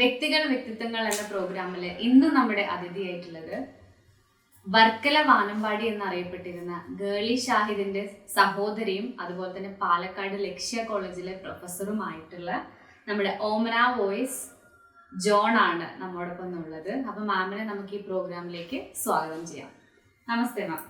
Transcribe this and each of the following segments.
വ്യക്തികൾ വ്യക്തിത്വങ്ങൾ എന്ന പ്രോഗ്രാമിൽ ഇന്ന് നമ്മുടെ അതിഥിയായിട്ടുള്ളത് വർക്കല വാനമ്പാടി എന്നറിയപ്പെട്ടിരുന്ന ഗേളി ഷാഹിദിന്റെ സഹോദരിയും അതുപോലെ തന്നെ പാലക്കാട് ലക്ഷ്യ കോളേജിലെ പ്രൊഫസറുമായിട്ടുള്ള നമ്മുടെ ഓമന വോയിസ് ജോൺ ആണ് നമ്മോടൊപ്പം ഉള്ളത്. അപ്പൊ മാമിനെ നമുക്ക് ഈ പ്രോഗ്രാമിലേക്ക് സ്വാഗതം ചെയ്യാം. നമസ്തേ മാം.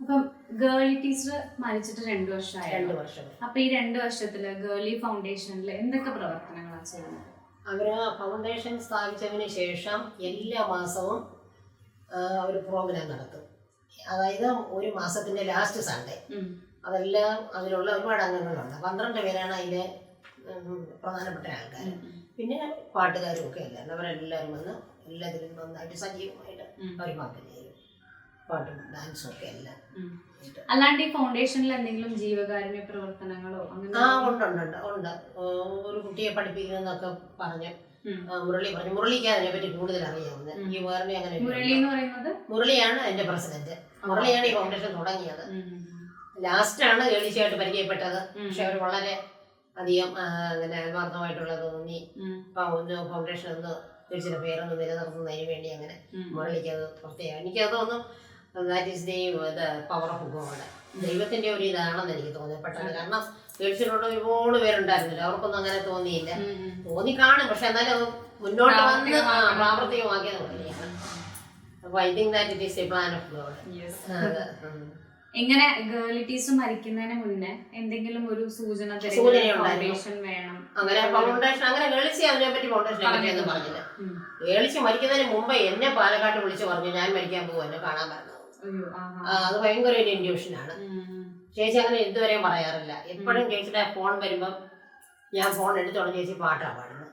അപ്പം ഗേളി ടീച്ചർ മരിച്ചിട്ട് രണ്ടു വർഷമായി രണ്ടു വർഷം. അപ്പൊ ഈ രണ്ടു വർഷത്തിൽ ഗേളി ഫൗണ്ടേഷനിൽ എന്തൊക്കെ പ്രവർത്തനങ്ങളാണ് ചെയ്യുന്നത് അവർ ഫൗണ്ടേഷൻ സ്ഥാപിച്ചതിന് ശേഷം എല്ലാ മാസവും അവർ പ്രോഗ്രാം നടത്തും. അതായത് ഒരു മാസത്തിന്റെ ലാസ്റ്റ് സൺഡേ അതെല്ലാം അതിലുള്ള ഒരുപാട് അംഗങ്ങളുണ്ട്. പന്ത്രണ്ട് പേരാണ് അതിന്റെ പ്രധാനപ്പെട്ട ആൾക്കാർ പിന്നെ പാട്ടുകാരും ഒക്കെ അല്ല? അവരെല്ലാവരും വന്ന് എല്ലാത്തിലും നന്നായിട്ട് സജീവമായിട്ട്. അവർ പങ്കുചേരും പാട്ടും ഡാൻസും ഒക്കെ എല്ലാം. അല്ലാണ്ട് ഈ ഫൗണ്ടേഷനിൽ എന്തെങ്കിലും ജീവകാരുണ്യ പ്രവർത്തനങ്ങളോ ആ ഉണ്ട് ഉണ്ട് ഉണ്ട് ഒരു കുട്ടിയെ പഠിപ്പിക്കുന്നൊക്കെ പറഞ്ഞ് മുരളി പറഞ്ഞു. മുരളിക്ക് അതിനെ പറ്റി കൂടുതൽ അറിയാവുന്നത്. ജീവകാരുണ്യ അങ്ങനെ മുരളി എന്ന് പറയുന്നത്? മുരളിയാണ് എന്റെ പ്രസിഡന്റ്. മുരളിയാണ് ഈ ഫൗണ്ടേഷൻ തുടങ്ങിയത്. ലാസ്റ്റാണ് ഏളിച്ചയായിട്ട് പരിചയപ്പെട്ടത്. പക്ഷെ അവർ വളരെ അധികം അങ്ങനെ ആത്മാർത്ഥമായിട്ടുള്ള തോന്നി. ഒന്ന് ഫൗണ്ടേഷൻ ഒന്ന് തിരിച്ചിട്ട് പേരൊന്ന് നിലനിർത്തുന്നതിന് വേണ്ടി അങ്ങനെ. മുരളിക്ക് അത് പ്രത്യേകം. എനിക്കത് തോന്നുന്നു ദാറ്റ് ഈസ് ദൈവ പവർ ഓഫ് ഗോഡ് ദൈവത്തിന്റെ ഒരു ഇതാണെന്ന് എനിക്ക് തോന്നി പെട്ടെന്ന് കാരണം ഏളിച്ചിനോട് ഒരുപാട് പേരുണ്ടായിരുന്നില്ല. അവർക്കൊന്നും അങ്ങനെ തോന്നിയില്ല. തോന്നി കാണും പക്ഷെ എന്നാലും മുന്നോട്ട് വന്ന്. പ്രാവർത്തികമാക്കിയത് മുരളിയാണ് അപ്പൊ I think that it is a plan of God Yes. എങ്ങനെ ഗേളി ടീച്ചർ മരിക്കുന്നതിന് മുന്നേ എന്തെങ്കിലും ഒരു സൂചന സൂചനയുണ്ടായിരുന്നു. ഫൗണ്ടേഷൻ വേണം? അങ്ങനെ ഫൗണ്ടേഷൻ അങ്ങനെ ഗേളിച്ച് അതിനെ പറ്റി ഫൗണ്ടേഷൻ പറഞ്ഞില്ല. ഗേളിച്ച് മരിക്കുന്നതിന് മുമ്പ് എന്നെ പാലക്കാട്ട് വിളിച്ച് പറഞ്ഞു ഞാൻ മരിക്കാൻ പോകും എന്നെ കാണാൻ പറഞ്ഞു. അത് ഭയങ്കര ഒരു ഇൻഡ്യൂഷനാണ്. ചേച്ചി അങ്ങനെ ഇതുവരെയും പറയാറില്ല. എപ്പോഴും ചേച്ചിയുടെ ഫോൺ വരുമ്പം ഞാൻ ഫോൺ എടുത്തോളം ചേച്ചി പാട്ടാണ് പാടുന്നത്.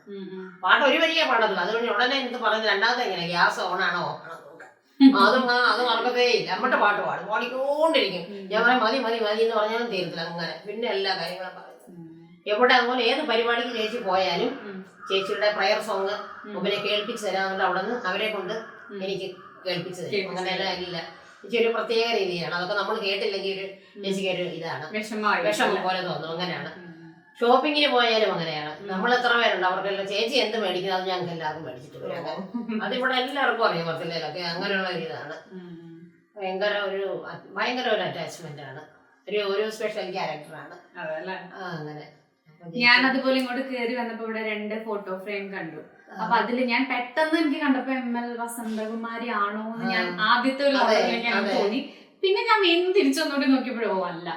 പാട്ട് ഒരു വരിയേ പാടത്തുള്ളൂ. അതുകൊണ്ട് ഉടനെ എന്ത് പറയുന്നത് രണ്ടാമത്തെ എങ്ങനെ ഗ്യാസ് ഓണാണോ ആണോ അതും അത് മറക്കത്തേ ഇല്ല. നമ്മളുടെ പാട്ട് പാടും. പാടിക്കൊണ്ടിരിക്കും. ഞാൻ പറയാം മതി മതി മതി എന്ന് പറഞ്ഞാലും തീരത്തില്ല. അങ്ങനെ പിന്നെ എല്ലാ കാര്യങ്ങളും പറയുന്നത്. ഉം. എവിടെ അതുപോലെ ഏത് പരിപാടിക്ക് ചേച്ചി പോയാലും ചേച്ചിയുടെ പ്രയർ സോങ് മുമ്പിനെ കേൾപ്പിച്ചു തരാമെന്നുണ്ട് അവിടെ നിന്ന് അവരെ കൊണ്ട് എനിക്ക് കേൾപ്പിച്ചു തരും. അങ്ങനെ അങ്ങനെയല്ല ഇല്ല. ഒരു പ്രത്യേക രീതിയാണ്. അതൊക്കെ നമ്മൾ കേട്ടില്ലെങ്കിൽ ഒരു ചേച്ചിക്ക് ഒരു ഇതാണ്. വിഷമം പോലെ തോന്നും. അങ്ങനെയാണ്. ഷോപ്പിങ്ങിന് പോയാലും അങ്ങനെയാണ്. നമ്മൾ എത്ര പേരുണ്ട്? അവർക്കെല്ലാം ചേച്ചി എന്ത് മേടിക്കുന്നത് അത് ഞങ്ങൾക്ക് എല്ലാവർക്കും മേടിച്ചിട്ട് വരും അതിവിടെ എല്ലാവർക്കും അറിയാം. പത്തിലൊക്കെ അങ്ങനെയുള്ള ഒരു ഇതാണ്. ഭയങ്കര ഒരു ഭയങ്കര ഒരു അറ്റാച്ച്മെന്റ് ആണ്. ഒരു ഒരു സ്പെഷ്യൽ ക്യാരക്ടറാണ് അങ്ങനെ. ഞാൻ അതുപോലെ ഇങ്ങോട്ട് കയറി വന്നപ്പോ ഇവിടെ രണ്ട് ഫോട്ടോ ഫ്രെയിം കണ്ടു. അപ്പൊ അതിൽ ഞാൻ പെട്ടെന്ന് എനിക്ക് കണ്ടപ്പോ എം എൽ വസന്തകുമാരി ആണോ എന്ന് ഞാൻ ആദ്യത്തെ ഒരു ഞാൻ തോന്നി. പിന്നെ ഞാൻ വീണ്ടും തിരിച്ചൊന്നുകൂടി നോക്കിയപ്പോഴോ അല്ല.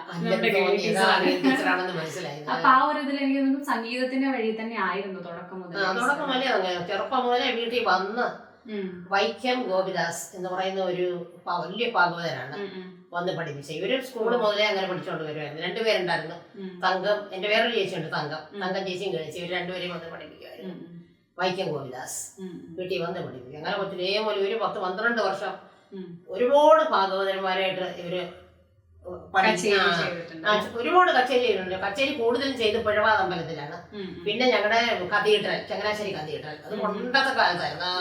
അപ്പൊ ആ ഒരു ഇതിൽ എനിക്ക് തോന്നുന്നു സംഗീതത്തിന്റെ വഴി തന്നെ ആയിരുന്നു തുടക്കം മുതൽ തുടക്കം മുതലേ ചെറുപ്പം മുതലേ വീട്ടിൽ വന്ന് വൈക്കം ഗോപിദാസ് എന്ന് പറയുന്ന ഒരു വലിയ ഉം, വന്ന് പഠിപ്പിച്ചത്. ഇവർ സ്കൂൾ മുതലേ അങ്ങനെ പഠിച്ചുകൊണ്ട് വരുമായിരുന്നു രണ്ടുപേരുണ്ടായിരുന്നു തങ്കം എന്റെ വേറൊരു ചേച്ചിയുണ്ട് തങ്കം. തങ്കം ചേച്ചിയും കഴിച്ചു ഇവർ രണ്ടുപേരെയും വന്ന് പഠിപ്പിക്കുമായിരുന്നു വൈക്കം ഗോപിദാസ് ഉം, വീട്ടിൽ വന്ന് പഠിപ്പിക്കും. അങ്ങനെ മുതൽ ഒരു പത്ത് പന്ത്രണ്ട് വർഷം ഒരുപാട് ഭാഗവതന്മാരായിട്ട് ഇവർ ഒരുപാട് കച്ചേരി ചെയ്തിട്ടുണ്ട്. കച്ചേരി കൂടുതലും ചെയ്ത് പിഴവാദ അമ്പലത്തിലാണ്. പിന്നെ ഞങ്ങളുടെ കത്തീഡ്രൽ ചങ്ങനാശ്ശേരി കത്തീഡ്രൽ. അത് കൊണ്ടത്തെ പണ്ടത്തെ കാലത്തായിരുന്നു.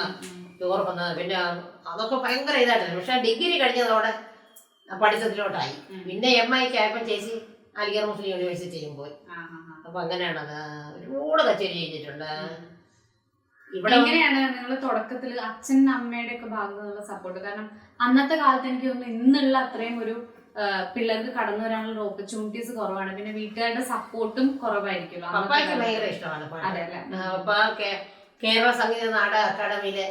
ടൂർ വന്നത്. പിന്നെ അതൊക്കെ ഭയങ്കര ഇതായിട്ടായിരുന്നു പക്ഷെ ഡിഗ്രി കഴിഞ്ഞതോടെ പഠിത്തത്തിലോട്ടായി. പിന്നെ എം ഐക്ക് ആയപ്പോൾ ചേച്ചി അലിഗർ മുസ്ലിം യൂണിവേഴ്സിറ്റിയിലും പോയി. അപ്പൊ അങ്ങനെയാണ് അത് ഒരുപാട് കച്ചേരി ചെയ്തിട്ടുണ്ട്. എങ്ങനെയാണ് നിങ്ങൾ തുടക്കത്തിൽ അച്ഛൻ അമ്മയുടെ ഒക്കെ ഭാഗത്തു നിന്നുള്ള സപ്പോർട്ട് കാരണം അന്നത്തെ കാലത്ത് എനിക്ക് തോന്നുന്നു ഇന്നുള്ള അത്രയും ഒരു പിള്ളേർക്ക് കടന്നു വരാനുള്ള ഓപ്പർച്യൂണിറ്റീസ് കുറവാണ്. പിന്നെ വീട്ടുകാരുടെ സപ്പോർട്ടും കുറവായിരിക്കുമല്ലോ അന്നത്തെ പപ്പായ്ക്ക് ഭയങ്കര ഇഷ്ടമാണ് അതെ അല്ലേ? കേരള സംഗീത നാടക അക്കാദമിയിലെ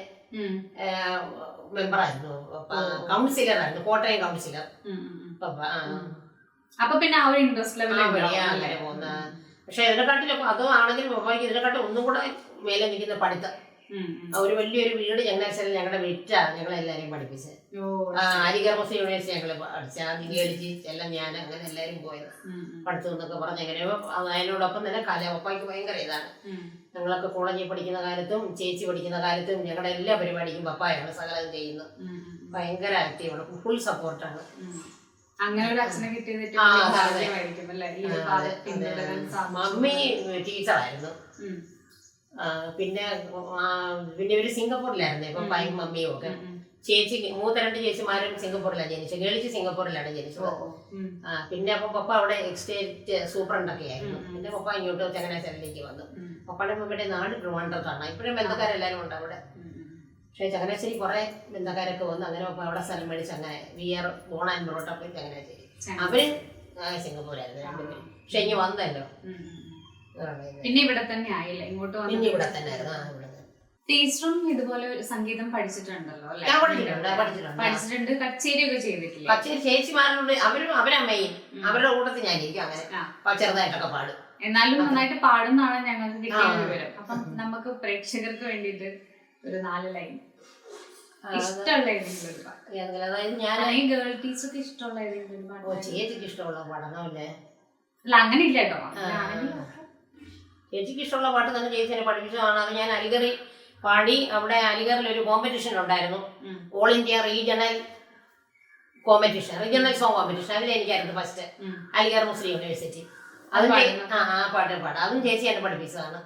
മെമ്പറായിരുന്നു. കൗൺസിലറായിരുന്നു കോട്ടയം കൗൺസിലർ. അപ്പൊ പിന്നെ ആ ഒരു ഇൻട്രസ്റ്റ് ലെവൽ പക്ഷെ ഇതിനെക്കാട്ടിലും അതും ആണെങ്കിലും പപ്പായ്ക്ക് ഇതിനെക്കാട്ടും ഒന്നും കൂടെ മേലെ നിൽക്കുന്ന പഠിത്തം ഒരു വലിയൊരു വീട് ചങ്ങനാശ്ശേരി ഞങ്ങളുടെ വീട്ടാണ് ഞങ്ങളെല്ലാരെയും പഠിപ്പിച്ചത്. ആ യൂണിവേഴ്സിറ്റി ഞങ്ങൾ പഠിച്ച കേളിച്ച് എല്ലാം ഞാൻ അങ്ങനെ എല്ലാവരും പോയത്. പഠിത്തം എന്നൊക്കെ പറഞ്ഞ് അങ്ങനെ അതിനോടൊപ്പം തന്നെ കല പപ്പായ്ക്ക് ഭയങ്കര ഇതാണ്. ഞങ്ങളൊക്കെ കോളേജിൽ പഠിക്കുന്ന കാലത്തും ചേച്ചി പഠിക്കുന്ന കാലത്തും ഞങ്ങളുടെ എല്ലാ പരിപാടിക്കും പപ്പായാണ് സകലം ചെയ്യുന്നത്. ഭയങ്കര ആക്റ്റീവാണ് ഫുൾ സപ്പോർട്ടാണ് അങ്ങനെ ഒരു അച്ഛനെ കിട്ടിയത് മമ്മി ടീച്ചറായിരുന്നു. പിന്നെ പിന്നെ ഇവർ സിംഗപ്പൂരിലായിരുന്നു ഇപ്പൊ പൈ മമ്മിയും ഒക്കെ. ചേച്ചി മൂത്ത രണ്ട് ചേച്ചിമാരും സിംഗപ്പൂരിലാണ് ജനിച്ചത് ഗേളിച്ച് സിംഗപ്പൂരിലാണ് ജനിച്ചത്. പിന്നെ അപ്പൊ പപ്പ അവിടെ എക്സ്റ്റേറ്റ് സൂപ്രണ്ടൊക്കെ ആയിരുന്നു. പിന്നെ പപ്പ ഇങ്ങോട്ട് ചങ്ങനാശ്ശേരിയിലേക്ക് വന്നു. പപ്പയുടെ മമ്മയുടെ നാട് ട്രിവാൻഡ്രത്താണ്. ഇപ്പോഴും ബന്ധുക്കാരെല്ലാരും ഉണ്ട് അവിടെ. പക്ഷേ ചങ്ങനാശ്ശേരി കുറെ ബന്ധക്കാരൊക്കെ വന്നു. അങ്ങനെ പപ്പ അവിടെ സ്ഥലം മേടിച്ച് അങ്ങനെ we are born and brought up Changanassery. ചങ്ങ- അവർ സിംഗപ്പൂരായിരുന്നു രണ്ടുപേരും. പക്ഷെ ഇനി വന്നല്ലോ. പിന്നെ ഇവിടെ തന്നെ ആയില്ല? ഇങ്ങോട്ട് പിന്നെ ഇവിടെ തന്നെ ആയിരുന്നു. ആ ഇവിടെ തന്നെ. ടീച്ചറും ഇതുപോലെ സംഗീതം പഠിച്ചിട്ടുണ്ടല്ലോ അല്ലേ? ഞാൻ പഠിച്ചിട്ടുണ്ട് പഠിച്ചിട്ടുണ്ട്. പഠിച്ചിട്ടുണ്ട്. ചെയ്തിട്ടില്ല ചെയ്തിട്ടില്ലേ? പക്ഷേ ചേച്ചിമാരോട് അവരും അവരമ്മയും. അവരുടെ കൂട്ടത്തിൽ ഞാനിരിക്കും അങ്ങനെ. ആ. ചെറുതായിട്ടൊക്കെ പാടും. എന്നാലും നന്നായിട്ട് പാടുന്നാണ് ഞങ്ങൾക്ക് കിട്ടിയ ആ. വിവരം. അപ്പം നമുക്ക് പ്രേക്ഷകർക്ക് വേണ്ടിയിട്ട് ഒരു നാല് ലൈൻ. ആ, ഇഷ്ടമുള്ള ഏതെങ്കിലും ഒരു പാട്ട്. ഏതെങ്കിലും അതായത് ഞാൻ അല്ലെങ്കിൽ ഗേൾ ടീച്ചർക്ക് ഇഷ്ടമുള്ള ഏതെങ്കിലും ഒരു ഓ പാട്ട് ചേച്ചിക്ക് ഇഷ്ടമുള്ള പഠനമല്ലേ അല്ല? അങ്ങനെ ഇല്ല കേട്ടോ. അങ്ങനെയാണെങ്കിൽ ചേച്ചിക്ക് ഇഷ്ടമുള്ള പാട്ട് തന്നെ ചേച്ചി എന്നെ പഠിപ്പിച്ചതാണ് അത് ഞാൻ അലിഗറി പാടി അവിടെ അലിഗറിൽ ഒരു കോമ്പറ്റീഷൻ ഉണ്ടായിരുന്നു. All India regional competition regional song competition അതിൽ എനിക്കായിരുന്നു ഫസ്റ്റ്. അലിഗർ മുസ്ലിം യൂണിവേഴ്സിറ്റി അത് ആ ആ പാട്ട് പാടാം. അതും ചേച്ചി എന്നെ പഠിപ്പിച്ചതാണ്.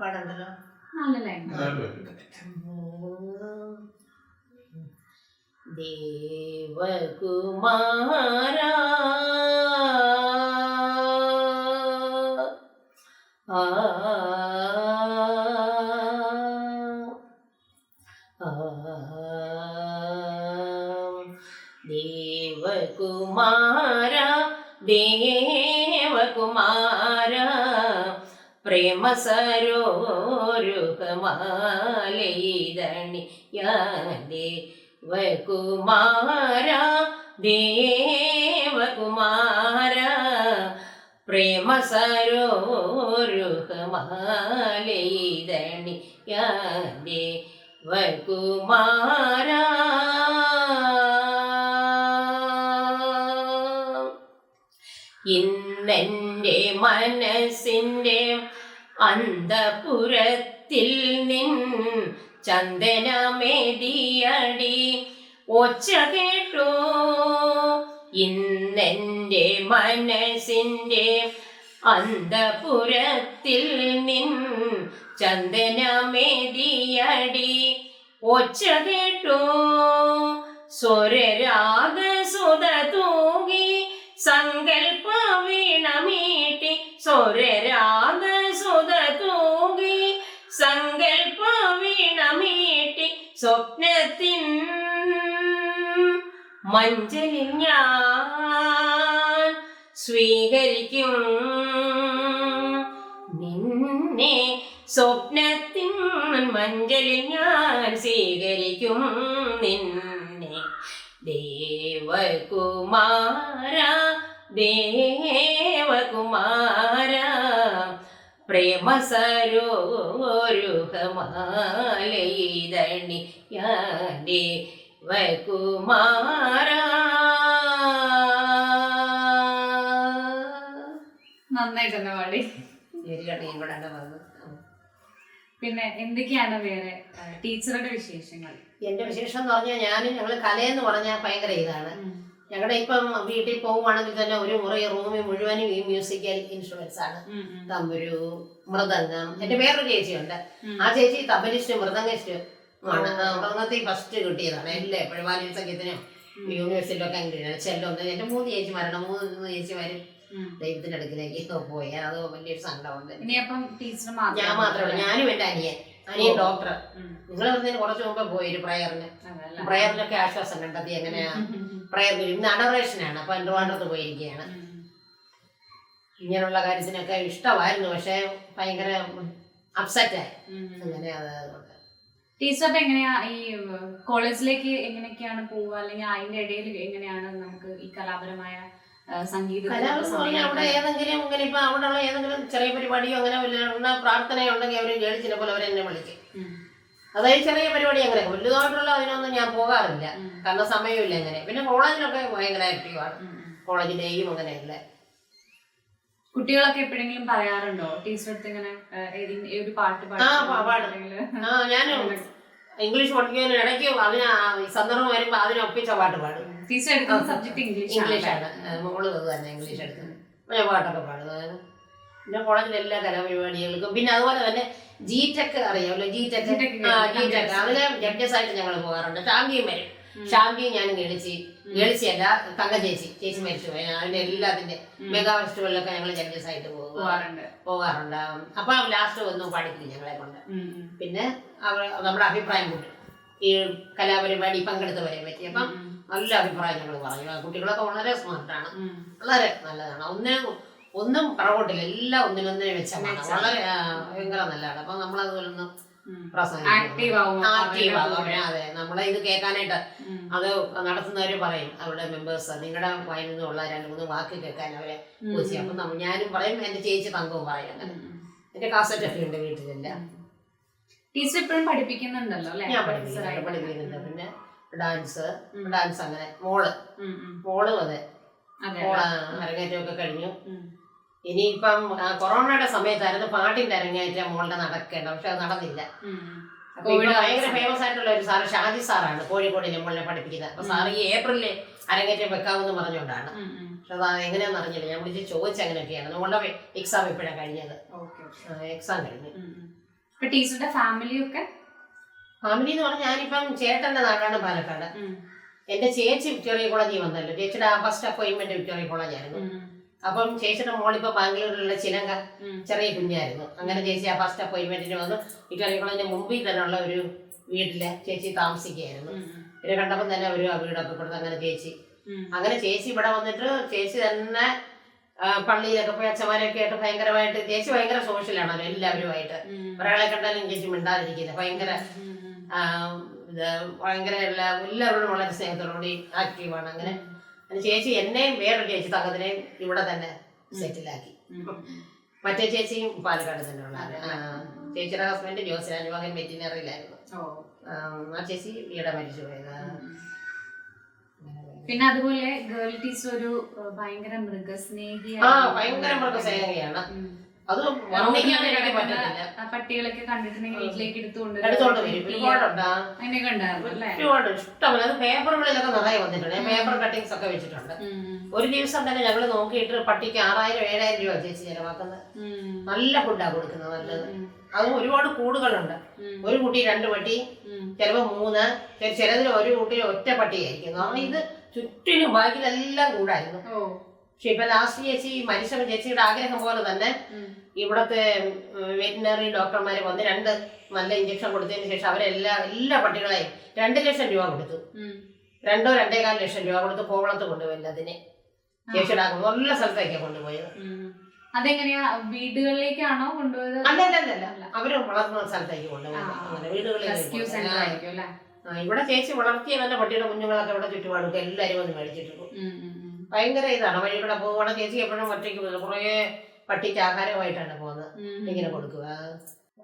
പാടണ്ടല്ലോ. ദേവകുമാര പ്രേമ സരോരുഹമാലയിതണി വകുമാര ദേവകുമാര. പ്രേമ സരോരുഹമാലയിതണി വകുമാര ഇന്നെന്റെ മനസ്സിന്റെ അന്തപുരത്തിൽ നിൻ ചന്ദനമേടിയടി. ഒച്ച കേട്ടോ ഇന്നെന്റെ മനസ്സിന്റെ അന്തപുരത്തിൽ നിൻ ചന്ദനമേടിയടി. ഒച്ച കേട്ടോ സ്വരരാഗ സുത തൂങ്ങി സങ്കൽപ്പ വീണമീട്ടി സ്വരരാഗസുത സ്വപ്നത്തിൻ മഞ്ചലിൽ ഞാൻ സ്വീകരിക്കും. നിന്നെ സ്വപ്നത്തിൻ മഞ്ചലിൽ ഞാൻ സ്വീകരിക്കും. നിന്നെ ദേവകുമാര ദേവകുമാര പ്രേമ സരോരുഹമാലയിതണി യാന്റെ വൈകുമാര തന്നെ പാടി ശരിയാണ് ഇവിടെ വന്നത് പിന്നെ എന്തൊക്കെയാണ് വേറെ ടീച്ചറുടെ വിശേഷങ്ങൾ? എന്റെ വിശേഷം എന്ന് പറഞ്ഞാൽ ഞാനും ഞങ്ങൾ കലയെന്ന് പറഞ്ഞാൽ ഭയങ്കര ഇതാണ്. ഞങ്ങളുടെ ഇപ്പം വീട്ടിൽ പോവുകയാണെങ്കിൽ തന്നെ ഒരു മുറി റൂമിൽ മുഴുവനും ഈ മ്യൂസിക്കൽ ഇൻസ്ട്രുമെന്റ്സ് ആണ്. തമ്പുരു മൃദംഗം എന്റെ വേറൊരു ചേച്ചിയുണ്ട്. ആ ചേച്ചി തബലിസ്റ്റ് മൃദംഗിസ്റ്റ് ആണ്. മൃദംഗത്തിൽ ഫസ്റ്റ് കിട്ടിയതാണ്. എല്ലാ എപ്പോഴും ബാല്യ സംഗീതത്തിനും യൂണിവേഴ്സിറ്റിയിലൊക്കെ അങ്ങനെ ചെല്ലൊന്ന്. എന്റെ മൂന്ന് ചേച്ചിമാരാണ് മൂന്ന് ചേച്ചിമാരും ഉം. ദൈവത്തിന്റെ അടുക്കിലേക്ക് പോയി. അത് വലിയൊരു സങ്കടമുണ്ട്. ഞാൻ മാത്രമല്ല ഞാനും എന്റെ അനിയൻ. അനിയൻ ഡോക്ടർ. നിങ്ങൾ പറഞ്ഞതിന് കുറച്ച് മുമ്പേ പോയി ഒരു പ്രയറിന്. പ്രയറിലൊക്കെ ആശ്വാസം കണ്ടെത്തി എങ്ങനെയാ പ്രയർ ഇന്ന് അഡറേഷനാണ് അപ്പൊ ട്രിവാൻഡ്രത്ത് പോയിരിക്കുകയാണ് ഉം. ഇങ്ങനെയുള്ള കാര്യത്തിനൊക്കെ ഇഷ്ടമായിരുന്നു. പക്ഷെ ഭയങ്കര അപ്സെറ്റായി. അങ്ങനെ അത് ടീച്ചർ അപ്പൊ എങ്ങനെയാ ഈ കോളേജിലേക്ക് എങ്ങനെയൊക്കെയാണ് പോവുക? അല്ലെങ്കിൽ അതിന്റെ ഇടയിൽ എങ്ങനെയാണ് നമുക്ക് ഈ കലാപരമായ സംഗീത അവിടെ ഏതെങ്കിലും ഇങ്ങനെ ഇപ്പൊ അവിടെ ഉള്ള ഏതെങ്കിലും ചെറിയ പരിപാടിയോ അങ്ങനെ വല്ല പ്രാർത്ഥനയോ ഉണ്ടെങ്കിൽ അവർ ഗേൾസിനെ പോലെ അവരെന്നെ വിളിക്കും. അതായത് ചെറിയ പരിപാടി അങ്ങനെ. വലുതായിട്ടുള്ള അതിനൊന്നും ഞാൻ പോകാറില്ല. കാരണം സമയമില്ല അങ്ങനെ. പിന്നെ കോളേജിലൊക്കെ ഭയങ്കര ആക്റ്റീവാണ് കോളേജ് ഡേയും അങ്ങനെയല്ല കുട്ടികളൊക്കെ എപ്പോഴെങ്കിലും പറയാറുണ്ടോ? ടീച്ചർ അടുത്ത് ഇങ്ങനെ ഒരു പാട്ട് ആ, ഞാൻ ഇംഗ്ലീഷ് പഠിക്കുന്ന ഇടയ്ക്ക് അതിന് സന്ദർഭം വരുമ്പോൾ അതിനൊപ്പിച്ച പാട്ട് പാടും. ടീച്ചർ എടുക്കുന്ന സബ്ജക്ട് ഇംഗ്ലീഷ് ഇംഗ്ലീഷാണ്. ആണ് മോൾ തന്നെ ഇംഗ്ലീഷ് എടുക്കുന്നത് ഞാൻ പാട്ടൊക്കെ പാടും. പിന്നെ കോളേജിലെ എല്ലാ കലാപരിപാടികൾക്കും പിന്നെ അതുപോലെ തന്നെ ജി ടെക് അറിയാമല്ലോ ജി ടെക് ആ ജി ടെക് അതിന് ജഡ്ജസ് ആയിട്ട് ഞങ്ങൾ പോകാറുണ്ട്. ഷാംജിയും വരും. ഷാംജിയും ഞാൻ ഗളിച്ചി ഗളിച്ചിയല്ല തങ്ക ചേച്ചി ചേച്ചി മരിച്ചു പോയി. അതിന്റെ എല്ലാത്തിന്റെ മെഗാ ഫെസ്റ്റിവലിലൊക്കെ ഞങ്ങൾ ജഡ്ജസ് ആയിട്ട് പോകാറുണ്ട് പോകാറുണ്ട് അപ്പൊ ലാസ്റ്റ് ഒന്നും പഠിക്കില്ല ഞങ്ങളെ കൊണ്ട്. പിന്നെ അവർ നമ്മുടെ അഭിപ്രായം കൂട്ടും. ഈ കലാപരിപാടി പങ്കെടുത്തവരെ പറ്റി. അപ്പം നല്ല അഭിപ്രായം ഞങ്ങൾ പറഞ്ഞു കുട്ടികളൊക്കെ വളരെ സ്മാർട്ടാണ്. വളരെ നല്ലതാണ്. ഒന്നിനും ഒന്നും പുറകോട്ടില്ല എല്ലാം ഒന്നിനൊന്നിനെ വെച്ചാണ് വളരെ ഭയങ്കര നല്ലതാണ്. അപ്പൊ നമ്മളതുപോലെ ഒന്ന് അതെ. നമ്മളെ ഇത് കേൾക്കാനായിട്ട്. അത് നടത്തുന്നവര് പറയും. അവരുടെ മെമ്പേഴ്സ് നിങ്ങളുടെ വായിൽ നിന്നുള്ള രണ്ട് മൂന്ന് വാക്ക് കേൾക്കാൻ അവരെ ചോദിച്ചു അപ്പൊ ഞാനും പറയും എന്റെ ചേച്ചി തങ്കവും പറയും അങ്ങനെ. എന്റെ കാസറ്റ് ഒക്കെ ഉണ്ട് വീട്ടിലില്ല. ടീച്ചർ ഇപ്പോഴും പഠിപ്പിക്കുന്നുണ്ടല്ലോ ഞാൻ പഠിപ്പിക്കുന്നുണ്ട് പഠിപ്പിക്കുന്നുണ്ട്. പിന്നെ ഡാൻസ് ഡാൻസ് അങ്ങനെ. മോൾ. മോളും അതെ മോൾ അരങ്ങേറ്റമൊക്കെ കഴിഞ്ഞു. ഇനിയിപ്പം കൊറോണയുടെ സമയത്തായിരുന്നു പാട്ടിന്റെ അരങ്ങേറ്റം മോളുടെ നടക്കേണ്ട പക്ഷെ അത് നടന്നില്ല. അപ്പൊ ഇവിടെ ഭയങ്കര ഫേമസ് ആയിട്ടുള്ള ഒരു സാറ് ഷാജി സാറാണ് കോഴിക്കോട് നമ്മളെ പഠിപ്പിക്കുന്നത്. അപ്പൊ സാറ് ഈ ഏപ്രിലിൽ അരങ്ങേറ്റം വെക്കാമെന്ന് പറഞ്ഞുകൊണ്ടാണ്. പക്ഷെ അത് എങ്ങനെയാന്ന് അറിഞ്ഞില്ല. ഞാൻ വിളിച്ച് ചോദിച്ച അങ്ങനെയൊക്കെയാണ്. നമ്മളുടെ എക്സാം ഇപ്പോഴാണ് കഴിഞ്ഞത്. എക്സാം കഴിഞ്ഞു. ടീച്ചറുടെ ഫാമിലിയൊക്കെ ഫാമിലി എന്ന് പറഞ്ഞാൽ ഞാനിപ്പം ചേട്ടന്റെ നാടാണ് പാലക്കാട്. എന്റെ ചേച്ചി വിക്ടോറിയ കോളേജിൽ വന്നല്ലോ. ചേച്ചിയുടെ ഫസ്റ്റ് അപ്പോയിന്റ്മെന്റ് വിക്ടോറിയ കോളേജ് ആയിരുന്നു. ഉം. അപ്പം ചേച്ചിയുടെ മോളിപ്പോ ബാംഗ്ലൂരിലുള്ള ചിലങ്ക ചെറിയ കുഞ്ഞായിരുന്നു. അങ്ങനെ ചേച്ചി ആ ഫസ്റ്റ് അപ്പോയിന്റ്മെന്റിന് വന്നു. വിക്ടോറിയ മുമ്പിൽ തന്നെയുള്ള ഒരു വീട്ടിൽ ചേച്ചി താമസിക്കുകയായിരുന്നു. പിന്നെ കണ്ടപ്പോൾ തന്നെ ഒരു ആ വീടൊക്കെ കൊടുത്ത് അങ്ങനെ ചേച്ചി. അങ്ങനെ ചേച്ചി ഇവിടെ വന്നിട്ട് ചേച്ചി തന്നെ പള്ളിയിലൊക്കെ പോയി അച്ഛന്മാരൊക്കെ ആയിട്ട് ഭയങ്കരമായിട്ട് ചേച്ചി ഭയങ്കര സോഷ്യലാണല്ലോ എല്ലാവരുമായിട്ട്. ഒരാളെ കണ്ടാലും ചേച്ചി മിണ്ടാതിരിക്കുന്നത് ഭയങ്കര ഭയങ്കര എല്ലാ എല്ലാവരോടും വളരെ സ്നേഹത്തോടുകൂടി ആക്റ്റീവാണ് അങ്ങനെ അങ്ങനെ ചേച്ചി എന്നെയും വേറൊരു ചേച്ചി തങ്കത്തിനെയും ഇവിടെ തന്നെ സെറ്റിലാക്കി. മറ്റേ ചേച്ചിയും പാലക്കാട് തന്നെ ഉള്ളതാണ് ആ, ചേച്ചിയുടെ ഹസ്ബൻഡ് ജോസിന്. മകൻ വെറ്റിനറിയിലായിരുന്നു. ആ, ചേച്ചി ഈടെ മരിച്ചു പോയത്. പിന്നെ അതുപോലെ ഗേൾ ടീച്ചർ ഒരു ഭയങ്കര മൃഗസ്നേഹിയാണ് ആ ഭയങ്കര മൃഗസ്നേഹിയാണ്. അത് പട്ടികളൊക്കെ കണ്ടിട്ടുണ്ടെങ്കിൽ വീട്ടിലേക്ക് എടുത്തുകൊണ്ട് അല്ലേ? ഒരുപാട് ഇഷ്ടമല്ല അത് പേപ്പറുകളിലൊക്കെ നിറയെ വന്നിട്ടുണ്ട്. പേപ്പർ കട്ടിങ്സ് ഒക്കെ വെച്ചിട്ടുണ്ട്. ഒരു ദിവസം തന്നെ ഞങ്ങൾ നോക്കിയിട്ട് പട്ടിക്ക് ആറായിരം ഏഴായിരം രൂപ ചേച്ചി ചെലവാക്കുന്നത്. നല്ല ഫുഡാണ് കൊടുക്കുന്നത് നല്ലത്. അതും ഒരുപാട് കൂടുകളുണ്ട്. ഒരു കുട്ടി രണ്ട് പട്ടി ചിലപ്പോ ചിലപ്പോൾ മൂന്ന് ചിലതിൽ ഒരു കുട്ടി ഒറ്റ പട്ടിയായിരിക്കും. കാരണം ഇത് ചുറ്റിനും ബാക്കിലെല്ലാം കൂടായിരുന്നു. പക്ഷെ ഇപ്പൊ ലാസ്റ്റ് ചേച്ചി മരിച്ച ചേച്ചിയുടെ ആഗ്രഹം പോലെ തന്നെ ഇവിടത്തെ വെറ്റിനറി ഡോക്ടർമാര് വന്ന് രണ്ട് നല്ല ഇഞ്ചക്ഷൻ കൊടുത്തതിന് ശേഷം അവരെല്ലാ എല്ലാ പട്ടികളെയും രണ്ട് ലക്ഷം രൂപ കൊടുത്തു. രണ്ടോ രണ്ടോ രണ്ടേകാൽ ലക്ഷം രൂപ കൊടുത്ത് കോവളത്ത് കൊണ്ടുപോയി അതിനെ. ചേച്ചിയുടെ ആഗ്രഹം നല്ല സ്ഥലത്തേക്കാണ് കൊണ്ടുപോയത്. അതെങ്ങനെയാ? വീടുകളിലേക്കാണോ കൊണ്ടുപോയത്? അല്ല അല്ല അല്ല അവർ വളർന്ന സ്ഥലത്തേക്ക് കൊണ്ടുപോയത് ആ. അങ്ങനെ ഇവിടെ ചേച്ചി വളർത്തിയ നല്ല പട്ടിയുടെ കുഞ്ഞുങ്ങളൊക്കെ ഇവിടെ ചുറ്റുപാടും എല്ലാരും വന്ന് മേടിച്ചിട്ടു ഉം. ഉം. ഉം. ഭയങ്കര ഇതാണ്. വഴി കൂടെ പോകണം ചേച്ചി എപ്പോഴും ഒറ്റയ്ക്ക് പോകുന്നത് കുറേ പട്ടിക്ക് ആഹാരമായിട്ടാണ് പോകുന്നത്. ഇങ്ങനെ കൊടുക്കുക.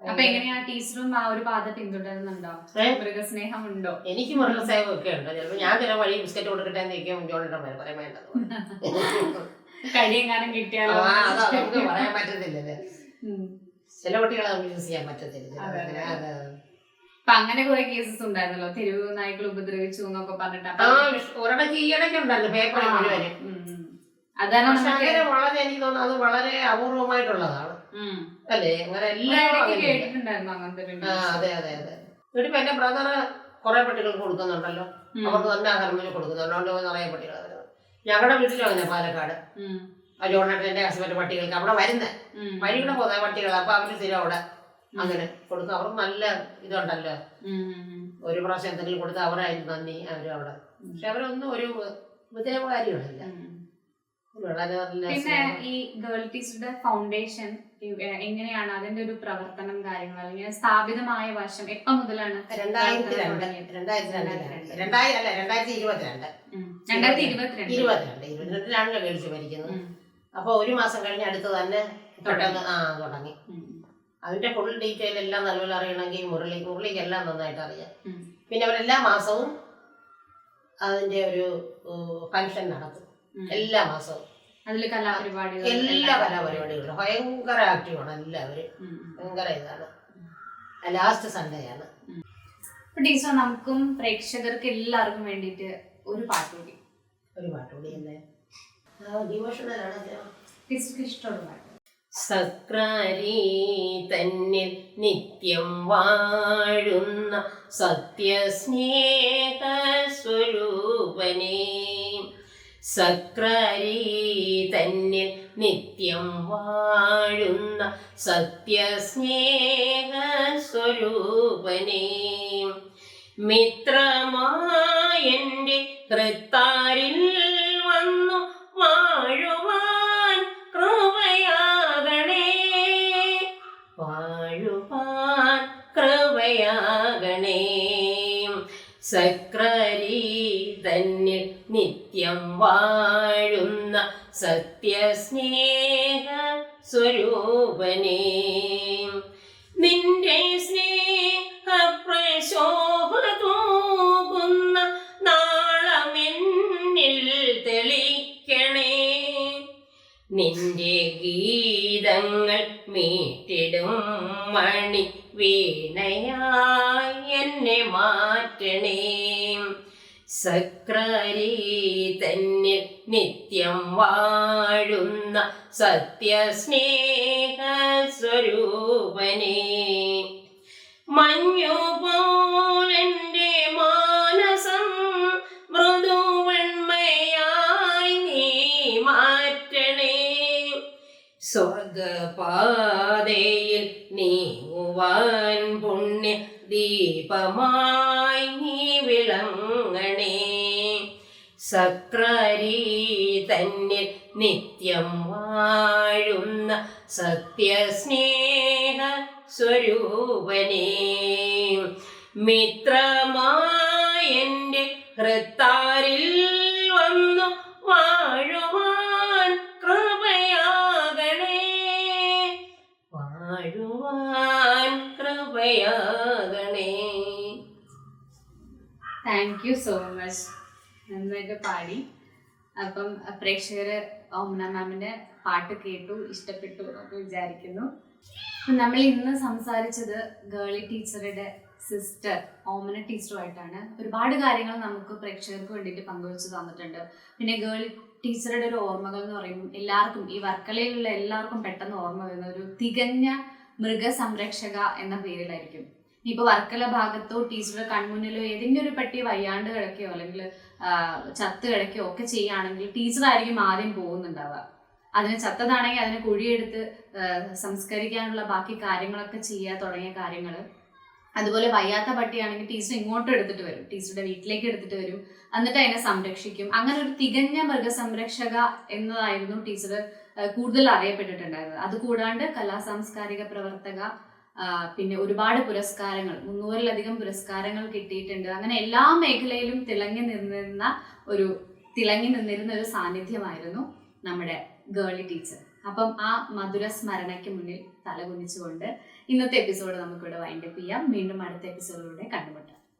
അപ്പൊ എങ്ങനെയാ ടീച്ചറും ആ ഒരു പാത പിന്തുടരുന്നുണ്ടോ? ഏ? മൃഗസ്നേഹം ഉണ്ടോ എനിക്ക് മൃഗസേവം ഒക്കെ ഉണ്ട്. ചിലപ്പോ ഞാൻ ചില വഴി ബിസ്ക്കറ്റ് കൊടുക്കട്ടെ എന്ന് ചോദിക്കും പേര് പറയാൻ വേണ്ടത് കടിയെങ്ങാനും കിട്ടിയാലോ? നമുക്ക് പറയാൻ പറ്റത്തില്ലല്ലേ. ചില കുട്ടികളെ നമുക്ക് യൂസ് ചെയ്യാൻ പറ്റത്തില്ല അതെ, അങ്ങനെ, അതെ. അതെ. അപ്പൊ അങ്ങനെ കുറെ കേസസ് ഉണ്ടായിരുന്നല്ലോ. തെരുവ് നായ്ക്കൾ ഉപദ്രവിച്ചു എന്നൊക്കെ പറഞ്ഞിട്ട്. ഈയിടയ്ക്ക് ഉണ്ടായിരുന്നു പേപ്പറിൽ. അതാണ് അങ്ങനെ വളരെ എനിക്ക് തോന്നുന്നു അത് വളരെ അപൂർവമായിട്ടുള്ളതാണ്. അല്ലേ? അങ്ങനെ കേട്ടിട്ടുണ്ടായിരുന്നു അങ്ങനത്തെ അതെ അതെ അതെ. ഇവിടെ എന്റെ ബ്രദറ് കുറെ പട്ടികൾക്ക് കൊടുക്കുന്നുണ്ടല്ലോ. അവർക്ക് തന്നെ ആഹാരം കൊടുക്കുന്നുണ്ട്. അതുകൊണ്ട് നിറയെ പട്ടികൾ ഞങ്ങളുടെ വീട്ടിലും അങ്ങനെ പാലക്കാട്. ജോണേട്ടന്റെ ഹസ്ബൻഡ് പട്ടികൾക്ക് അവിടെ വരുന്നേ. വഴി കൂടെ പോകുന്ന പട്ടികൾ അപ്പൊ അവർ സ്ഥിരം അവിടെ അങ്ങനെ കൊടുത്ത് അവർ നല്ല ഇതുണ്ടല്ലോ. ഒരു പ്രാവശ്യം എന്തെങ്കിലും കൊടുത്ത് അവരായിരുന്നു നന്ദി അവരും അവിടെ പക്ഷെ അവരൊന്നും ഒരു വിജയകാരികളില്ല ഉം. വളരെ പിന്നെ ഈ ഗേൾ ടീച്ചറുടെ ഫൗണ്ടേഷൻ എങ്ങനെയാണ് അതിന്റെ ഒരു പ്രവർത്തനം കാര്യങ്ങൾ അല്ലെങ്കിൽ സ്ഥാപിതമായ വർഷം എപ്പോ മുതലാണ് രണ്ടായിരത്തി രണ്ട് തുടങ്ങിയത്? രണ്ടായിരത്തി രണ്ട് രണ്ടായിരത്തി രണ്ട്. രണ്ടായിരം അല്ല രണ്ടായിരത്തി ഇരുപത്തിരണ്ട് ഉം. രണ്ടായിരത്തി ഇരുപത്തിരണ്ട് ഇരുപത്തിരണ്ട് ഇരുപത്തിരണ്ടിലാണല്ലോ മേടിച്ച് മരിക്കുന്നത് അപ്പൊ ഒരു മാസം കഴിഞ്ഞ് അടുത്ത് തന്നെ പെട്ടെന്ന് ആ തുടങ്ങി. അതിന്റെ ഫുൾ ഡീറ്റെയിൽ എല്ലാം നല്ലപോലെ അറിയണമെങ്കിൽ മുരളി മുരളിക്ക് എല്ലാം നന്നായിട്ട് അറിയാം. പിന്നെ അവരെല്ലാ മാസവും അതിന്റെ ഒരു ഫംഗ്ഷൻ നടത്തും. എല്ലാ മാസവും. കലാപരിപാടികൾ എല്ലാ കലാപരിപാടികളും. ഭയങ്കര ആക്റ്റീവാണ് എല്ലാവരും. ഭയങ്കര ഇതാണ്. ലാസ്റ്റ് സൺഡേ ആണ്. ടീച്ചർ നമുക്കും പ്രേക്ഷകർക്ക് എല്ലാവർക്കും വേണ്ടിട്ട് ഒരു പാട്ട് കൂടി ഒരു പാട്ട് കൂടി അല്ലേ ഡിവോഷണലാണ് ടീച്ചർക്ക് ഇഷ്ടമുള്ള പാട്ട്. സക്രാരി തന്നിൽ നിത്യം വാഴുന്ന സത്യസ്നേഹ സ്വരൂപനെ സക്രാരി തന്നിൽ നിത്യം വാഴുന്ന സത്യസ്നേഹ മിത്രമായ എന്റെ കൃത്താരിൽ സക്രരി തന്നിൽ നിത്യം വാഴുന്ന സത്യസ്നേഹ എന്നെ മാറ്റണേ. സക്രരി തന്നിൽ നിത്യം വാഴുന്ന സത്യസ്നേഹ സ്വരൂപനെ മഞ്ഞു പോലെന്റെ മാനസം മൃദുവൺമയായി നീ മാറ്റണേ. സ്വർഗപാതയിൽ പുണ്യ ദീപമായി നീ വിളങ്ങണേ. സക്രരി തന്നിൽ നിത്യം വാഴുന്ന സത്യസ്നേഹ സ്വരൂപനേ. മിത്രമായെന്റെ ഹൃത്താരിൽ താങ്ക് യു സോ മച്ച് നന്നായിട്ട് പാടി. അപ്പം പ്രേക്ഷകർ ഓമന മാമിന്റെ പാട്ട് കേട്ടു ഇഷ്ടപ്പെട്ടു എന്ന് വിചാരിക്കുന്നു. നമ്മൾ ഇന്ന് സംസാരിച്ചത് ഗേളി ടീച്ചറുടെ സിസ്റ്റർ ഓമന ടീച്ചറുമായിട്ടാണ്. ഒരുപാട് കാര്യങ്ങൾ നമുക്ക് പ്രേക്ഷകർക്ക് വേണ്ടിയിട്ട് പങ്കുവെച്ച് തന്നിട്ടുണ്ട്. പിന്നെ ഗേളി ടീച്ചറുടെ ഒരു ഓർമ്മകൾ എന്ന് പറയുമ്പോൾ എല്ലാവർക്കും ഈ വർക്കലയിലുള്ള എല്ലാവർക്കും പെട്ടെന്ന് ഓർമ്മ വരുന്ന ഒരു തികഞ്ഞ മൃഗസംരക്ഷക എന്ന പേരിലായിരിക്കും. ഇനിയിപ്പോൾ വർക്കല ഭാഗത്തോ ടീച്ചറുടെ കൺമുന്നിലോ ഏതെങ്കിലും ഒരു പെട്ടി വയ്യാണ്ട് കിടക്കുകയോ അല്ലെങ്കിൽ ചത്ത് കിടക്കുകയോ ഒക്കെ ചെയ്യുകയാണെങ്കിൽ ടീച്ചറായിരിക്കും ആദ്യം പോകുന്നുണ്ടാവുക. അതിന് ചത്തതാണെങ്കിൽ അതിനെ കുഴിയെടുത്ത് സംസ്കരിക്കാനുള്ള ബാക്കി കാര്യങ്ങളൊക്കെ ചെയ്യുക തുടങ്ങിയ കാര്യങ്ങൾ അതുപോലെ വയ്യാത്ത പട്ടിയാണെങ്കിൽ ടീച്ചർ ഇങ്ങോട്ട് എടുത്തിട്ട് വരും. ടീച്ചറുടെ വീട്ടിലേക്ക് എടുത്തിട്ട് വരും. എന്നിട്ട് അതിനെ സംരക്ഷിക്കും. അങ്ങനെ ഒരു തികഞ്ഞ മൃഗസംരക്ഷക എന്നതായിരുന്നു ടീച്ചർ കൂടുതൽ അറിയപ്പെട്ടിട്ടുണ്ടായിരുന്നത്. അതുകൂടാണ്ട് കലാ സാംസ്കാരിക പ്രവർത്തക പിന്നെ ഒരുപാട് പുരസ്കാരങ്ങൾ മുന്നൂറിലധികം പുരസ്കാരങ്ങൾ കിട്ടിയിട്ടുണ്ട്. അങ്ങനെ എല്ലാ മേഖലയിലും തിളങ്ങി നിന്നിരുന്ന ഒരു തിളങ്ങി നിന്നിരുന്ന ഒരു സാന്നിധ്യമായിരുന്നു നമ്മുടെ ഗേളി ടീച്ചർ. അപ്പം ആ മധുര സ്മരണയ്ക്ക് മുന്നിൽ തലകുനിച്ചുകൊണ്ട് ഇന്നത്തെ എപ്പിസോഡ് നമുക്കിവിടെ വൈൻഡപ്പ് ചെയ്യാം. വീണ്ടും അടുത്ത എപ്പിസോഡിലൂടെ കണ്ടുമുട്ടാം.